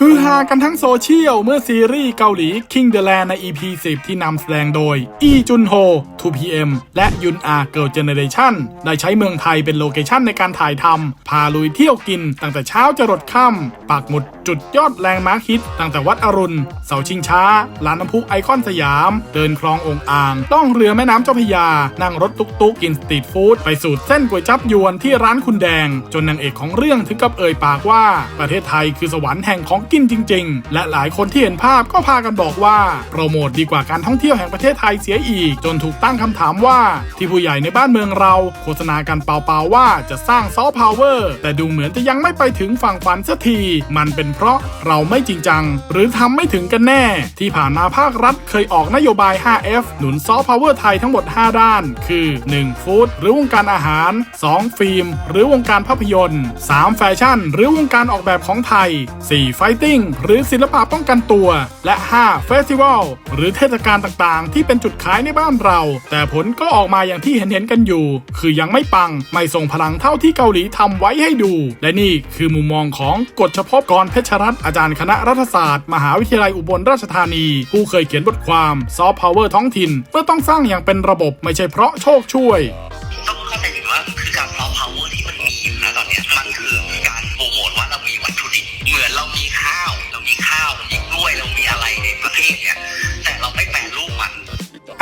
ฮือฮากันทั้งโซเชียล เมื่อซีรีส์เกาหลี King the Land ใน EP 10 ที่นำแสดงโดย อีจุนโฮ 2PM และยุนอาเกิ l เจเนเรชันได้ใช้เมืองไทยเป็นโลเคชั่นในการถ่ายทำพาลุยเที่ยวกิน ตั้งแต่เช้าจะรดค่ำปักหมุดจุดยอดแรงมาร์คฮิต ตั้งแต่วัดอรุณ เสาชิงช้าลานน้ำพุไอคอนสยาม เดินคลององอ่าง ต้องเรือแม่น้ำเจ้าพระยา นั่งรถตุกตุกๆกินสตรีทฟู้ดไปสูตรเส้นก๋วยจับยวนที่ร้านคุณแดง จนนางเอกของเรื่องถึงกับเอ่ยปากว่าประเทศไทยคือสวรรค์แห่งของกินจริง ๆ และหลายคนที่เห็นภาพก็พากันบอกว่าโปรโมทดีกว่าการท่องเที่ยวแห่งประเทศไทยเสียอีก จนถูกตั้งคำถามว่า ที่ผู้ใหญ่ในบ้านเมืองเราโฆษณากันเปล่าๆว่าจะสร้างซอฟต์พาวเวอร์แต่ดูเหมือนจะยังไม่ไปถึงฝั่งฝันสักที มันเป็นเพราะเราไม่จริงจัง หรือทำไม่ถึงกันแน่ ที่ผ่านมาภาครัฐเคยออกนโยบาย 5F หนุนซอฟต์พาวเวอร์ไทยทั้งหมด 5 ด้าน คือ 1. ฟู้ดหรือวงการอาหาร 2. ฟิล์ม หรือวงการภาพยนตร์ 3. แฟชั่น หรือวงการออกแบบของไทย 4. ไฟติ้งหรือศิลปะป้องกันตัว และ 5. เฟสติวัลหรือเทศกาลต่างๆ ที่เป็นจุดขายในบ้านเรา แต่ผลก็ออกมาอย่างที่เห็นๆกันอยู่ คือยังไม่ปัง ไม่ส่งพลังเท่าที่เกาหลีทำไว้ให้ดู และนี่คือมุมมองของกฎเฉพาะกรเพชรรัตน์อาจารย์คณะรัฐศาสตร์ มหาวิทยาลัยอุบลราชธานี ผู้เคยเขียนบทความซอฟต์พาวเวอร์ท้องถิ่นเพื่อต้องสร้างอย่างเป็นระบบไม่ใช่เพราะโชคช่วย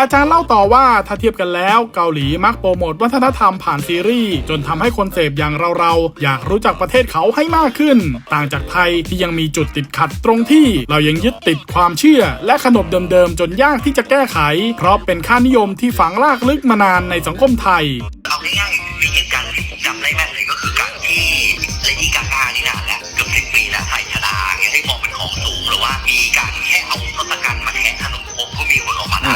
อาจารย์เล่าต่อว่าถ้าเทียบกันแล้วเกาหลีมักโปรโมทวัฒนธรรมผ่านซีรีส์จนทำให้คนเสพอย่างเราๆ อยากรู้จักประเทศเขาให้มากขึ้น ต่างจากไทยที่ยังมีจุดติดขัดตรงที่เรายังยึดติดความเชื่อ และขนบเดิมๆ จนยากที่จะแก้ไข เพราะเป็นค่านิยมที่ฝังลากลึกมานานในสังคมไทยเอาง่ายๆมีเหตุการณ์ที่ผมจำได้แม่นเลยก็คือการที่เลดี้กาก้านี่นานแล้วเกือบสิบปีแล้วใส่ชดาย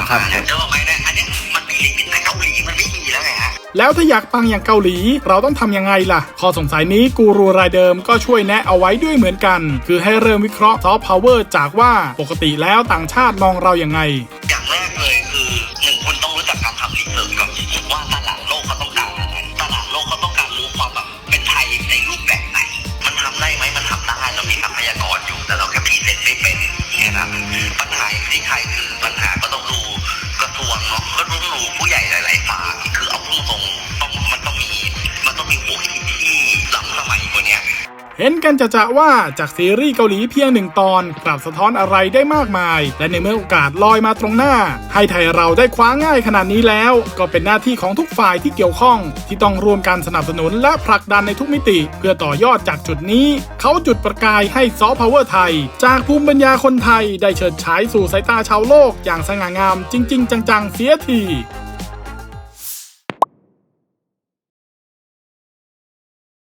คนออกมาด่าอ่าครับเนี่ยจะบอกไหมเนี่ยอันเนี้ยมันมีลิมิตแต่เกาหลีมันไม่มีแล้วไงฮะแล้วถ้าอยากปังอย่างเกาหลี เราต้องทำยังไงล่ะ ข้อสงสัยนี้กูรูรายเดิมก็ช่วยแนะเอาไว้ด้วยเหมือนกัน คือให้เริ่มวิเคราะห์ซอฟต์พาวเวอร์จากว่าปกติแล้วต่างชาติมองเราอย่างไง เห็นกันจะจะว่าจากซีรีส์เกาหลีเพียงหนึ่งตอน กลับสะท้อนอะไรได้มากมาย และในเมื่อโอกาสลอยมาตรงหน้า ให้ไทยเราได้คว้าง่ายขนาดนี้แล้ว ก็เป็นหน้าที่ของทุกฝ่ายที่เกี่ยวข้อง ที่ต้องร่วมกันสนับสนุนและผลักดันในทุกมิติ เพื่อต่อยอดจากจุดนี้ เขาจุดประกายให้ซอฟต์พาวเวอร์ไทย จากภูมิปัญญาคนไทยได้เฉิดฉายสู่สายตาชาวโลกอย่างสง่างามจริง ๆ จังๆเสียที